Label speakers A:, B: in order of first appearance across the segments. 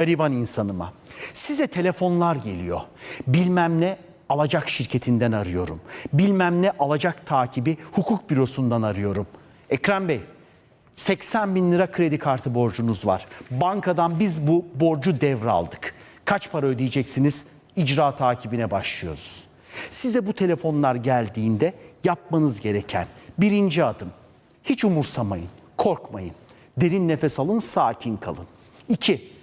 A: gariban insanıma. Size telefonlar geliyor. Bilmem ne alacak şirketinden arıyorum. Bilmem ne alacak takibi hukuk bürosundan arıyorum. Ekrem Bey 80 bin lira kredi kartı borcunuz var. Bankadan biz bu borcu devraldık. Kaç para ödeyeceksiniz? İcra takibine başlıyoruz. Size bu telefonlar geldiğinde yapmanız gereken birinci adım. Hiç umursamayın, korkmayın. Derin nefes alın, sakin kalın. İki,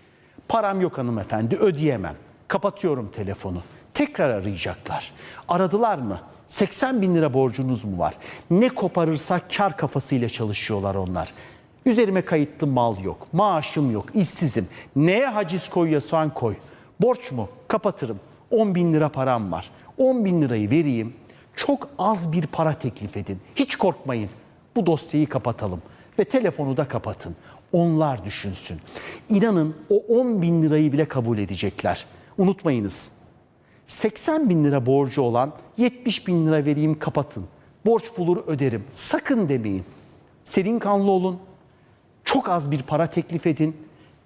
A: param yok hanımefendi, ödeyemem. Kapatıyorum telefonu. Tekrar arayacaklar. Aradılar mı? 80 bin lira borcunuz mu var? Ne koparırsa kar kafasıyla çalışıyorlar onlar. Üzerime kayıtlı mal yok, maaşım yok, işsizim. Neye haciz koyuyorsan koy. Borç mu? Kapatırım. 10 bin lira param var. 10 bin lirayı vereyim. Çok az bir para teklif edin. Hiç korkmayın. Bu dosyayı kapatalım ve telefonu da kapatın. Onlar düşünsün. İnanın o 10 bin lirayı bile kabul edecekler. Unutmayınız 80 bin lira borcu olan 70 bin lira vereyim kapatın. Borç bulur öderim. Sakın demeyin. Serin kanlı olun. Çok az bir para teklif edin.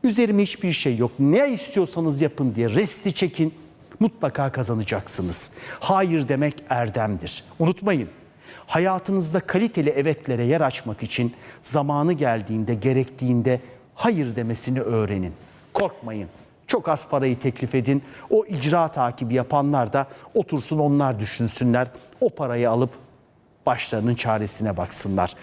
A: Üzerime hiçbir şey yok. Ne istiyorsanız yapın diye resti çekin. Mutlaka kazanacaksınız. Hayır demek erdemdir. Unutmayın. Hayatınızda kaliteli evetlere yer açmak için zamanı geldiğinde, gerektiğinde hayır demesini öğrenin. Korkmayın. Çok az parayı teklif edin. O icra takibi yapanlar da otursun onlar düşünsünler. O parayı alıp başlarının çaresine baksınlar.